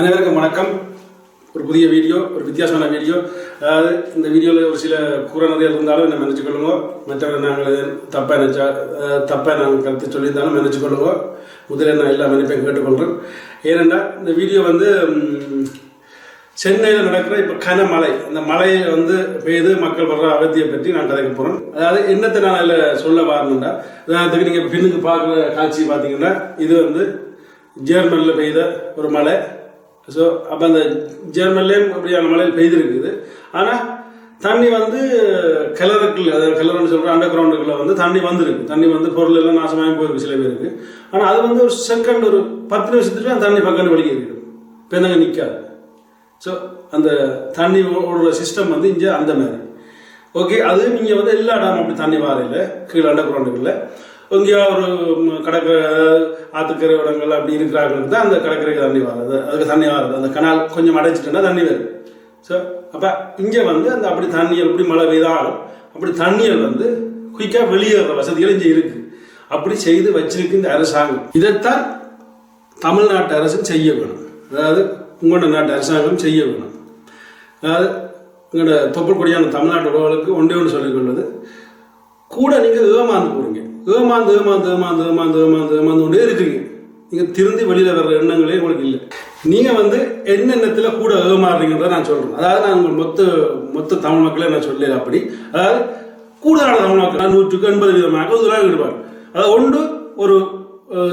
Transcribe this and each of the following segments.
அனைவருக்கும் வணக்கம். ஒரு புதிய வீடியோ ஒரு வித்தியாசமான வீடியோ. அதாவது இந்த வீடியோவில் ஒரு சில கூற இருந்தாலும் என்ன நினச்சிக்கொள்ளுங்க மற்றவர்கள் நாங்கள் தப்பாக நினச்சா தப்பாக நாங்கள் கருத்து சொல்லியிருந்தாலும் நினச்சிக்கொள்ளுங்க முதலில் நான் எல்லா மன்னிப்பையும் கேட்டுக்கொள்கிறேன் ஏனென்றால் இந்த வீடியோ வந்து சென்னையில் நடக்கிற இப்போ கனமழை. இந்த மழை வந்து பெய்து மக்கள் வர்ற அவதியை பற்றி நான் கதைக்க போகிறேன் அதாவது என்னத்தை நான் அதில் சொல்ல வரணுண்டா உதாரணத்துக்கு நீங்கள் பின்னுக்கு பார்க்குற காட்சி பார்த்தீங்கன்னா இது வந்து ஜேர்மனில் பெய்த ஒரு மழை. ஸோ அப்போ அந்த ஜெர்மன்லேயும் அப்படியான மழையில் பெய்திருக்குது. ஆனால் தண்ணி வந்து கிளறுக்குள்ள அதாவது கிளறுன்னு சொல்கிற அண்டர் கிரவுண்டுக்குள்ளே வந்து தண்ணி வந்திருக்கு. தண்ணி வந்து பொருள் எல்லாம் நாசமாக போயிருக்கு சில பேருக்கு. ஆனால் அது வந்து ஒரு செகண்ட் ஒரு பத்து நிமிஷத்துலேயே அந்த தண்ணி பக்கம் வெளியே இருக்கு பெண்ணங்க நிற்காது ஸோ அந்த தண்ணி ஓடுற சிஸ்டம் வந்து இங்கே அந்த மாதிரி. ஓகே அது நீங்கள் வந்து எல்லா இடமும் அப்படி தண்ணி வாரையில் கீழே அண்டர் கிரவுண்டுக்குள்ளே எங்கேயோ ஒரு கடற்கரை ஆற்றுக்கரை ஆத்துக்கரை இடங்கள் அப்படி இருக்கிறாங்களுக்கு தான் அந்த கடற்கரைக்கு தண்ணி வராது. அதுக்கு தண்ணி வராது. அந்த கனால் கொஞ்சம் அடைச்சிட்டுன்னா தண்ணி வரும். ஸோ அப்போ இங்கே வந்து அந்த அப்படி தண்ணியல் எப்படி மழை பெய்தாலும் அப்படி தண்ணியல் வந்து குயிக்காக வெளியேற வசதிகள் இங்கே இருக்குது அப்படி செய்து வச்சிருக்கு இந்த அரசாங்கம். இதைத்தான் தமிழ்நாட்டு அரசு செய்ய வேணும் அதாவது உங்களோட நாட்டு அரசாங்கம் செய்ய வேணும் அதாவது உங்களோட தொப்புள்கொடியான தமிழ்நாட்டு உறவுகளுக்கு ஒன்றே ஒன்று சொல்லிக்கொள்வது கூட நீங்கள் ஏமாந்து போறீங்க. ஏமாந்து ஏமாந்து ஏமாந்து ஏமாந்து ஏமாந்து ஏமாந்து கொண்டே இருக்கிறீங்க. நீங்கள் திருந்தி வெளியில் வர்ற எண்ணங்களே உங்களுக்கு இல்லை. நீங்கள் வந்து என்னென்னத்தில் கூட ஏமாறுறீங்கன்றத நான் சொல்கிறேன் அதாவது நான் உங்கள் மொத்த மொத்த தமிழ் மக்களை நான் சொல்லல அப்படி. அதாவது கூடுதலான தமிழ் மக்கள் நூற்றுக்கு எண்பது விதமாக இதெல்லாம் ஈடுபாடு அதாவது ஒன்று ஒரு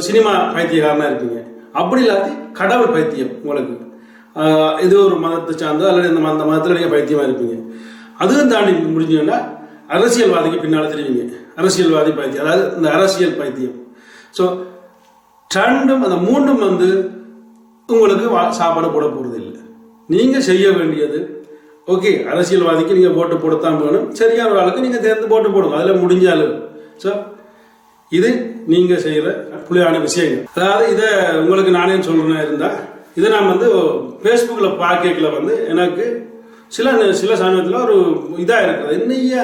சினிமா பைத்தியக்காரனாக இருப்பீங்க. அப்படி இல்லாட்டி கடவுள் பைத்தியம் உங்களுக்கு. இது ஒரு மதத்தை சார்ந்தோ அல்லது இந்த மத மதத்தில் நீங்கள் பைத்தியமாக இருப்பீங்க. அதுவும் தாண்டி முடிஞ்சீங்கன்னா அரசியல்வாதிக்கு பின்னால் தெரிவிங்க. அரசியல்வாதி பைத்தியம் அதாவது இந்த அரசியல் பைத்தியம். ஸோ ரெண்டும் அந்த மூன்றும் வந்து உங்களுக்கு வா- சாப்பாடு போட போகிறது இல்லை. நீங்கள் செய்ய வேண்டியது ஓகே அரசியல்வாதிக்கு நீங்கள் போட்டு போடத்தான் வேணும் சரியான ஒரு ஆளுக்கு நீங்கள் தேர்ந்து போட்டு போடுங்க அதில் முடிஞ்சாலும். ஸோ இது நீங்கள் செய்கிற புள்ளியான விஷயங்கள். அதாவது இதை உங்களுக்கு நானே சொல்கிறேன்னா இருந்தால் இதை நான் வந்து ஃபேஸ்புக்கில் பார்க்கல வந்து எனக்கு சில சில சமயத்தில் ஒரு இதாக இருக்குது. இன்னைய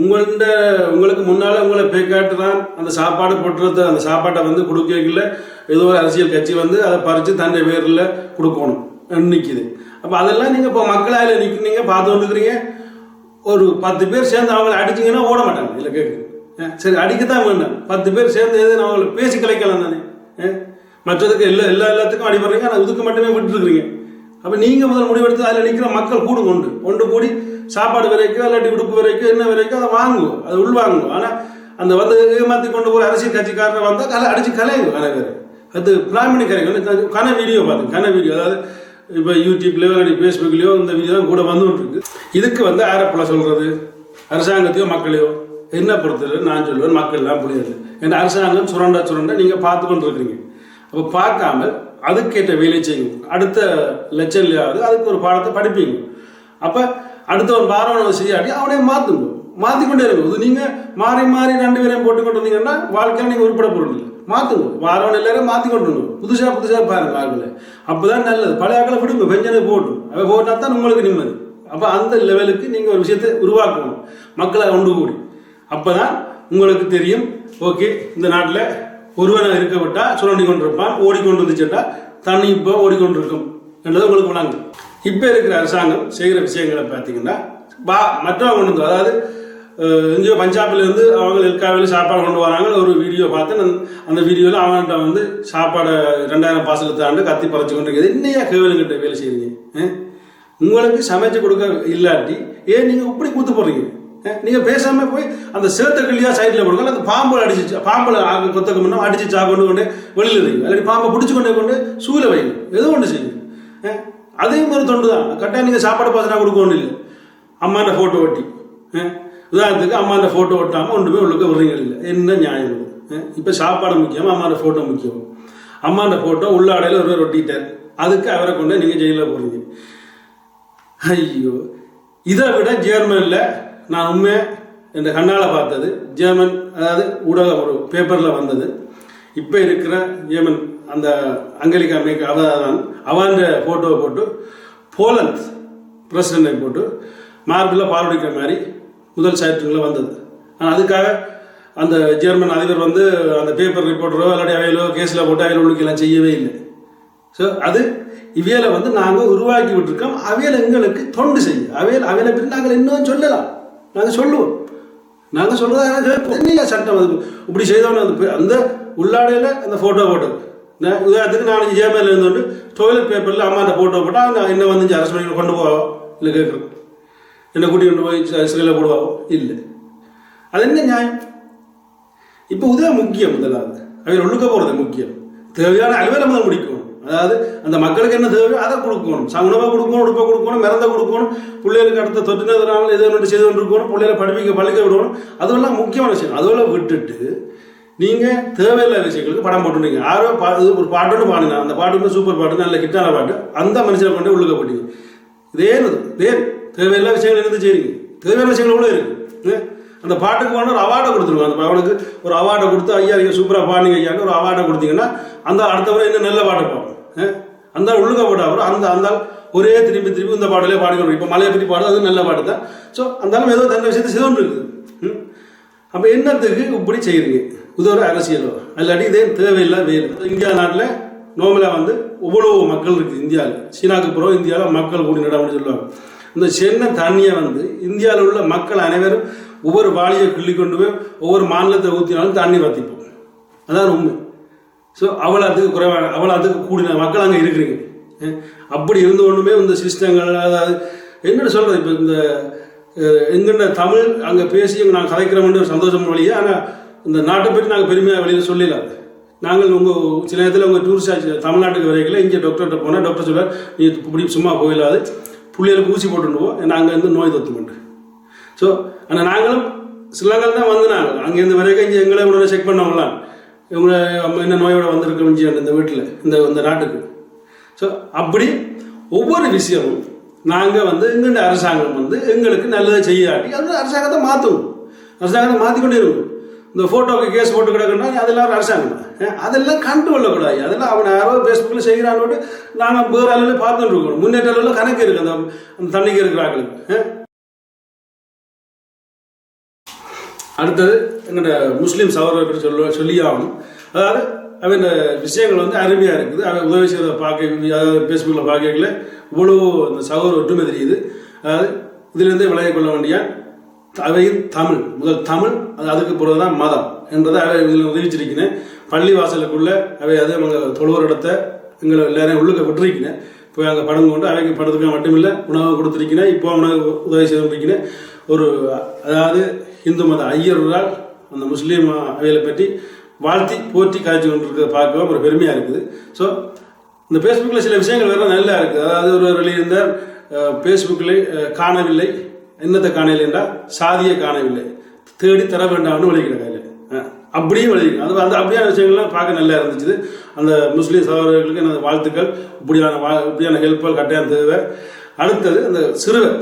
உங்கள்கிட்ட உங்களுக்கு முன்னால் உங்களை பேக்காட்டு தான் அந்த சாப்பாடு போட்டுறது அந்த சாப்பாட்டை வந்து கொடுக்கல ஏதோ ஒரு அரசியல் கட்சி வந்து அதை பறித்து தன்னை பேரில் கொடுக்கணும். நிற்கிது அப்போ அதெல்லாம் நீங்கள் இப்போ மக்களால் நிற்கிறீங்க பார்த்து வந்துக்கிறீங்க ஒரு பத்து பேர் சேர்ந்து அவங்கள அடிச்சிங்கன்னா ஓட மாட்டாங்க. இல்லை கேட்கு சரி அடிக்கத்தான் வேண்டாம். பத்து பேர் சேர்ந்து எது அவங்கள பேசி கலைக்கலாம் தானே. மற்றதுக்கு எல்லா எல்லா எல்லாத்துக்கும் அடிபடுறீங்க. ஆனால் இதுக்கு மட்டுமே விட்டுருக்குறீங்க. அப்போ நீங்கள் முதல் முடிவெடுத்து அதில் நிற்கிற மக்கள் கூடு கொண்டு கொண்டு கூடி சாப்பாடு விலைக்கோ இல்லாட்டி உடுப்பு விலைக்கோ என்ன விலைக்கோ அதை வாங்குவோம். அதை உள்வாங்குவோம். ஆனால் அந்த வந்து ஏமாற்றி கொண்டு போகிற அரசியல் கட்சிக்காரனை வந்தால் கலை அடிச்சு கலையுங்க கலை பேர். அது பிளான் பண்ணி கலைங்க கன வீடியோ பார்த்து கன வீடியோ. அதாவது இப்போ யூடியூப்லேயோ இல்லாட்டி ஃபேஸ்புக்லேயோ இந்த வீடியோ தான் கூட வந்துகிட்டு இருக்கு. இதுக்கு வந்து ஆரப்பில் சொல்கிறது அரசாங்கத்தையோ மக்களையோ? என்ன பொறுத்தவரை நான் சொல்லுவேன் மக்கள்லாம் புரியாது. ஏன்னா அரசாங்கம் சுரண்டா சுரண்டா நீங்கள் பார்த்து கொண்டு இருக்கிறீங்க அப்போ பார்க்காம அதுக்கேற்ற வேலை செய்யும் அடுத்த லட்சம்லையாவது அதுக்கு ஒரு பாடத்தை படிப்பீங்க. அப்போ அடுத்தவன் பாரவனை செய்யாட்டி அவனே மாற்றுங்க மாற்றிக்கொண்டே இருக்கும் இது நீங்கள் மாறி மாறி ரெண்டு பேரையும் போட்டு கொண்டு வந்தீங்கன்னா வாழ்க்கையில் நீங்கள் உருப்பட போகிறது இல்லை. மாற்றுங்க வாரவன் எல்லாரும் மாற்றி கொண்டு வரணும் புதுசாக புதுசாக பாருங்க வாழ்க்கையில். அப்போ தான் நல்லது. பழைய ஆக்களை விடுங்க. பெஞ்சனை போட்டும். அவ போட்டால் தான் உங்களுக்கு நிம்மதி. அப்போ அந்த லெவலுக்கு நீங்கள் ஒரு விஷயத்தை உருவாக்கணும். மக்களை ஒன்று கூடி. அப்பதான் உங்களுக்கு தெரியும். ஓகே இந்த நாட்டில் ஒருவனை இருக்க விட்டால் சுரண்டி கொண்டிருப்பான் ஓடிக்கொண்டு வந்துச்சுட்டா தண்ணி இப்போ ஓடிக்கொண்டிருக்கும். என்றதை உங்களுக்கு வழங்கும். இப்போ இருக்கிற அரசாங்கம் செய்கிற விஷயங்களை பார்த்தீங்கன்னா பா மற்றவங்க கொண்டு வந்து அதாவது அஹ், எங்கேயோ பஞ்சாப்ல அவங்க எல்காவில் சாப்பாடு கொண்டு வராங்க ஒரு வீடியோ பார்த்து நான் அந்த வீடியோவில் அவங்கள்ட்ட வந்து சாப்பாடு ரெண்டாயிரம் பாசலத்தை ஆண்டு கத்தி பறச்சு கொண்டு இருக்குது. என்னையா கேவலுங்கிட்ட வேலை செய்றீங்க? உங்களுக்கு சமைச்சு கொடுக்க இல்லாட்டி ஏன் நீங்கள் இப்படி கூத்து போடுறீங்க? நீங்கள் பேசாமல் போய் அந்த சேத்த கிளியா சைடில் போடுங்க அந்த பாம்பு அடிச்சு பாம்பில் ஆக கொத்தக்கு அடிச்சு சாப்பிட்டு கொண்டு வெளியில் வெளியில வைங்க இல்லாட்டி பாம்பை பிடிச்சி கொண்டு கொண்டு சூழ வைங்க ஏதோ ஒன்று செய்யுங்க. அதே அதையும் ஒரு தொண்டு தான் கரெக்டாக நீங்கள் சாப்பாடு பாசனா கொடுக்கணும் இல்லை அம்மாண்ட ஃபோட்டோ ஒட்டி. உதாரணத்துக்கு அம்மாண்ட ஃபோட்டோ ஒட்டாம ஒன்றுமே உள்ளுக்க விடுறீங்க இல்லை என்ன நியாயம் இப்போ சாப்பாடு முக்கியம் அம்மாண்ட ஃபோட்டோ முக்கியம். அம்மாண்ட ஃபோட்டோ உள்ளாடையில் ஒரு ஒட்டிட்டார். அதுக்கு அவரை கொண்டு நீங்கள் ஜெயிலில் போகிறீங்க ஐயோ. இதை விட ஜெர்மனில் நான் உண்மையை இந்த கண்ணால் பார்த்தது. ஜெர்மன் அதாவது ஊடக ஒரு பேப்பரில் வந்தது. இப்போ இருக்கிற ஜெர்மன் அந்த அங்கலிகா மேக் அவதான் அவன் ஃபோட்டோவை போட்டு போலந்த் பிரசிடண்டை போட்டு மார்பில் பால்வடிக்கிற மாதிரி முதல் சைட்டுகளில் வந்தது. ஆனால் அதுக்காக அந்த ஜெர்மன் அதிபர் வந்து அந்த பேப்பர் ரிப்போர்ட்டரோ இல்லாட்டி அவையிலோ கேஸில் போட்டு அவையில் உள்ளுக்கெல்லாம் செய்யவே இல்லை. ஸோ அது இவையில வந்து நாங்கள் உருவாக்கி விட்டுருக்கோம். அவையில் எங்களுக்கு தொண்டு செய்யும். அவையில் அவையில பற்றி நாங்கள் இன்னும் சொல்லலாம். நாங்கள் சொல்லுவோம். நாங்கள் சொல்கிறதா சட்டம் அது இப்படி செய்தவன அந்த அந்த உள்ளாடையில் அந்த ஃபோட்டோ போட்டது. உதாரணத்துக்கு நாளைக்கு ஜேமேல இருந்துட்டு டொய்லெட் பேப்பரில் அம்மாட்ட போட்டோ போட்டால் அங்கே என்ன வந்து அரசு பண்ணி கொண்டு போவோம் இல்லை கேட்குறோம் என்ன கூட்டி கொண்டு போய் ச- சிறையில் போடுவாவோ இல்லை அது என்ன நியாயம் இப்போ உதவி முக்கியம் முதலாவது அவையில் ஒழுக்க போகிறது முக்கியம் தேவையான அளவில் முதல் முடிக்கணும் அதாவது அந்த மக்களுக்கு என்ன தேவையோ அதை கொடுக்கணும் ச- உணவை கொடுக்கணும் உடுப்பை கொடுக்கணும் மருந்தை கொடுக்கணும் பிள்ளைகளுக்கு அடுத்த தொற்றுனதுனால எது ஒன்று செய்து கொண்டு இருக்கணும் பிள்ளைகளை படிப்பிக்க பழிக்க விடணும் அதுவெல்லாம் முக்கியமான விஷயம் அதெல்லாம் விட்டுட்டு நீங்கள் தேவையில்லாத விஷயங்களுக்கு படம் போட்டுருங்க யாரோ பா இது ஒரு பாட்டுன்னு பாடுங்க அந்த பாட்டு வந்து சூப்பர் பாட்டு நல்ல ஹிட்டான பாட்டு அந்த மனுஷனை கொண்டு உள்ளுக்க போட்டீங்க. இதே இதே தேவையில்லாத விஷயங்கள் இருந்து செய்றீங்க. தேவையான விஷயங்கள் கூட இருக்குது ஏ? அந்த பாட்டுக்கு வேணும் ஒரு அவார்டை கொடுத்துருவோம் அந்த அவனுக்கு ஒரு அவார்டை கொடுத்து ஐயா நீங்கள் சூப்பராக பாடுங்க ஐயான்னு ஒரு அவார்டை கொடுத்தீங்கன்னா அந்த அடுத்தவரை இன்னும் நல்ல பாட்டு பாடும். அந்த ஆள் உள்ளுக்க போட்டா அப்புறம் அந்த அந்த ஒரே திரும்பி திரும்பி இந்த பாடலே பாடிக்கணும் இப்போ மலையை பற்றி பாடுறது அது நல்ல பாட்டு தான். ஸோ அந்த ஏதோ தன்னை விஷயத்தை செய்து இருக்குது அப்போ என்னத்துக்கு இப்படி செய்கிறீங்க இது ஒரு அரசியலோ. இல்லாட்டி இதே தேவையில்லை வேறு. இந்தியா நாட்டில் நோமலாக வந்து இவ்வளோ மக்கள் இருக்குது இந்தியாவில் சீனாக்கு பிறகு இந்தியாவில் மக்கள் கூடி நடவடிக்கை சொல்லுவாங்க. இந்த சென்னை தண்ணியை வந்து இந்தியாவில் உள்ள மக்கள் அனைவரும் ஒவ்வொரு வாளியை கிள்ளி கொண்டு போய் ஒவ்வொரு மாநிலத்தை ஊற்றினாலும் தண்ணி வத்திப்போம். அதான் உண்மை. ஸோ அவ்வளோ அதுக்கு குறைவான அவ்வளோ அதுக்கு கூடின மக்கள் அங்கே இருக்கிறீங்க. அப்படி இருந்த ஒன்றுமே இந்த சிஸ்டங்கள் அதாவது என்னென்னு சொல்கிறது இப்போ இந்த அஹ், தமிழ் அங்கே பேசி அங்கே நாங்கள் கதைக்கிறோம்னு ஒரு சந்தோஷம் வழியே ஆனால் இந்த நாட்டை பற்றி நாங்கள் பெருமையாக வெளியில் சொல்லல நாங்கள் உங்கள் சில நேரத்தில் உங்கள் டூரிஸ்ட் ஆச்சு தமிழ்நாட்டுக்கு வரைக்கல இங்கே டாக்டர்கிட்ட போனால் டாக்டர் சொல்லுவார் நீ இப்படி சும்மா போயிடாது. பிள்ளைகளுக்கு ஊசி போட்டுருவோம் ஏன்னா அங்கே இருந்து நோய் தொத்துமெண்டு ஸோ ஆனால் நாங்களும் சிலங்கள் தான் வந்து நாங்கள் அங்கேருந்து வரைக்கும் இங்கே எங்களை உடனே செக் பண்ணவங்களாம். இவங்களை என்ன நோயோட வந்திருக்கோம் இந்த வீட்டில் இந்த இந்த நாட்டுக்கு. ஸோ அப்படி ஒவ்வொரு விஷயமும் நாங்கள் வந்து எங்கள்ட அரசாங்கம் வந்து எங்களுக்கு நல்லதை செய்யாட்டி அது அரசாங்கத்தை மாற்றுவோம் அரசாங்கத்தை மாற்றிக்கொண்டே இருக்கும். இந்த ஃபோட்டோக்கு கேஸ் போட்டு கிடக்குன்னா அதெல்லாம் அரசாங்கம். அதெல்லாம் கண்டு கொள்ளக்கூடாது. அதெல்லாம் அவன் யாரோ ஃபேஸ்புக்கில் செய்கிறான்னு நாங்கள் வேறு அளவில் பார்த்துட்டு இருக்கணும். முன்னேற்ற அளவில் கணக்கு இருக்குது அந்த அந்த தண்ணிக்கு இருக்கிறாங்களுக்கு அடுத்தது எங்கள்ட முஸ்லீம் சகோதரர் பற்றி சொல்ல சொல்லியாகணும் அதாவது அவன் விஷயங்கள் வந்து அருமையாக இருக்குது. அவன் உதவி செய்கிறத பார்க்க அதாவது ஃபேஸ்புக்கில் பார்க்கல இவ்வளோ இந்த சகோதர ஒற்றுமை தெரியுது. அதாவது இதிலிருந்தே விலகிக் கொள்ள வேண்டிய அவையின் தமிழ். முதல் தமிழ் அது அதுக்கு பிறகு தான் மதம் என்றதை அவை இதில் உதவிச்சிருக்கிறேன் பள்ளி வாசலுக்குள்ளே அவை அதே அவங்க தொழுவர் இடத்த எங்களை எல்லாரையும் உள்ளுக்க விட்டுருக்கிறேன் போய் அங்கே படம் கொண்டு அவைக்கு படத்துக்கு மட்டுமில்லை உணவு கொடுத்துருக்கிறேன் இப்போ உணவு உதவி செய்திருக்கிறேன் ஒரு அதாவது இந்து மத ஐயர்களால் அந்த முஸ்லீம் அவைகளை பற்றி வாழ்த்தி போற்றி காய்ச்சி கொண்டிருக்கிறத பார்க்கவும் ஒரு பெருமையாக இருக்குது. ஸோ இந்த ஃபேஸ்புக்கில் சில விஷயங்கள் வேறு நல்லா இருக்குது அதாவது ஒரு வெளியிருந்த ஃபேஸ்புக்கில் காணவில்லை. என்னத்தை காணவில்லை என்றால் சாதியை காணவில்லை. தேடி தர வேண்டாம்னு விளைக்கிற அப்படியே விளைவிக்கும் அது அந்த அப்படியான விஷயங்கள்லாம் பார்க்க நல்லா இருந்துச்சு. அந்த முஸ்லீம் சகோதரர்களுக்கு எனது வாழ்த்துக்கள். இப்படியான வா இப்படியான ஹெல்ப்கள் கட்டாயம் தேவை. அடுத்தது அந்த சிறுவர்.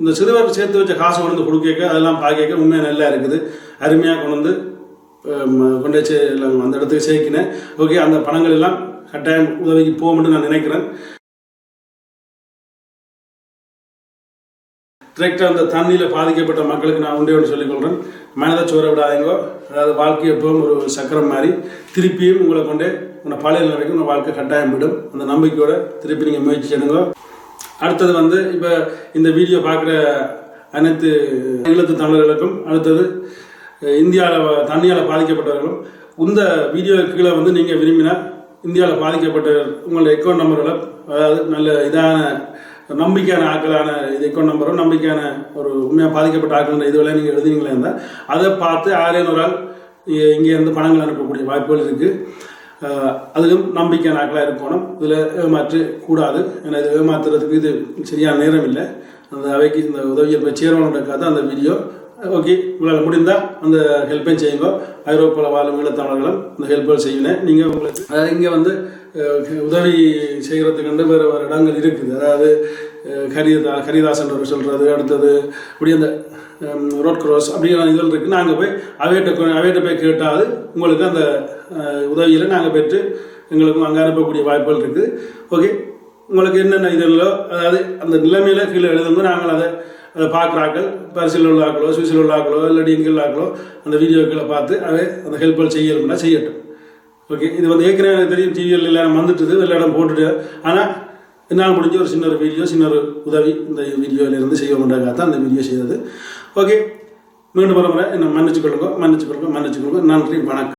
இந்த சிறுவர் சேர்த்து வச்ச காசு கொண்டு வந்து கொடுக்க அதெல்லாம் பார்க்க உண்மையாக நல்லா இருக்குது. அருமையாக கொண்டு வந்து கொண்டு வச்சு எல்லாம் அந்த இடத்துக்கு சேர்க்கினேன். ஓகே அந்த பணங்கள் எல்லாம் கட்டாயம் உதவிக்கு போகும்னு நான் நினைக்கிறேன். டிரெக்டாக அந்த தண்ணியில் பாதிக்கப்பட்ட மக்களுக்கு நான் உண்டே ஒன்று சொல்லிக்கொள்கிறேன். மனதை சோற விடாதீங்கோ. அதாவது வாழ்க்கை எப்பவும் ஒரு சக்கரம் மாதிரி. திருப்பியும் உங்களை கொண்டு உங்களை பழைய நிலைக்கு உங்கள் வாழ்க்கை கட்டாயம் விடும். அந்த நம்பிக்கையோட திருப்பி நீங்கள் முயற்சி செய்யுங்க. அடுத்தது வந்து இப்போ இந்த வீடியோ பார்க்குற அனைத்து ஈழத்து தமிழர்களுக்கும் அடுத்தது இந்தியாவில் தண்ணியால் பாதிக்கப்பட்டவர்களும் இந்த வீடியோ கீழே வந்து நீங்கள் விரும்பினால் இந்தியாவில் பாதிக்கப்பட்ட உங்களோட அக்கௌண்ட் நம்பர்களை அதாவது நல்ல இதான நம்பிக்கையான ஆட்களான இது அக்கௌண்ட் நம்பரும் நம்பிக்கையான ஒரு உண்மையாக பாதிக்கப்பட்ட ஆட்கள் இதுவெல்லாம் நீங்கள் எழுதினீங்களே இருந்தால் அதை பார்த்து ஆறேன் ஒரு ஆள் இங்கே இருந்து பணங்கள் அனுப்பக்கூடிய வாய்ப்புகள் இருக்குது அதிலும் நம்பிக்கையான ஆட்களாக இருக்கணும். இதில் ஏமாற்று கூடாது. ஏன்னா இது ஏமாத்துறதுக்கு இது சரியான நேரம் இல்லை. அந்த அவைக்கு இந்த உதவியை போய் சேரவனுக்காக அந்த வீடியோ ஓகே உங்களால் முடிந்தால் அந்த ஹெல்ப்பையும் செய்யுங்க. ஐரோப்பாவில் வாழும் ஈழத்தமிழர்களும் அந்த ஹெல்ப்புகள் செய்யணும் நீங்கள் உங்களுக்கு அதாவது இங்கே வந்து உதவி செய்கிறதுக்கு வேறு வேறு இடங்கள் இருக்குது. அதாவது ஹரிதா ஹரிதாசன் சொல்கிறது அடுத்தது இப்படி அந்த ரோட் கிராஸ் அப்படிங்கிற இதில் இருக்குது நாங்கள் போய் அவையிட்ட அவையிட்ட போய் கேட்டால் உங்களுக்கு அந்த உதவியில் நாங்கள் பெற்று எங்களுக்கும் அங்கே அனுப்பக்கூடிய வாய்ப்புகள் இருக்குது ஓகே உங்களுக்கு என்னென்ன இதெல்லோ அதாவது அந்த நிலைமையில் கீழே எழுதும்போது நாங்கள் அதை அதை பார்க்குறாக்கள் பரிசில் உள்ளாக்களோ சுவிசில் உள்ளாக்களோ இல்லாட்டி ஆக்களோ அந்த வீடியோக்களை பார்த்து அவை அந்த ஹெல்ப்கள் செய்யணும்னா செய்யட்டும். ஓகே இது வந்து ஏற்கனவே எனக்கு தெரியும் டிவியில் எல்லாம் வந்துட்டுது எல்லாரும் போட்டுட்டு. ஆனால் என்னால் முடிஞ்ச ஒரு சின்ன ஒரு வீடியோ சின்ன ஒரு உதவி இந்த வீடியோவில் இருந்து செய்ய மாட்டாங்க தான் அந்த வீடியோ செய்தது. ஓகே மீண்டும் ஒரு முறை மன்னிச்சு கொள்ளுங்க மன்னிச்சு கொள்ளுங்க. நன்றி வணக்கம்.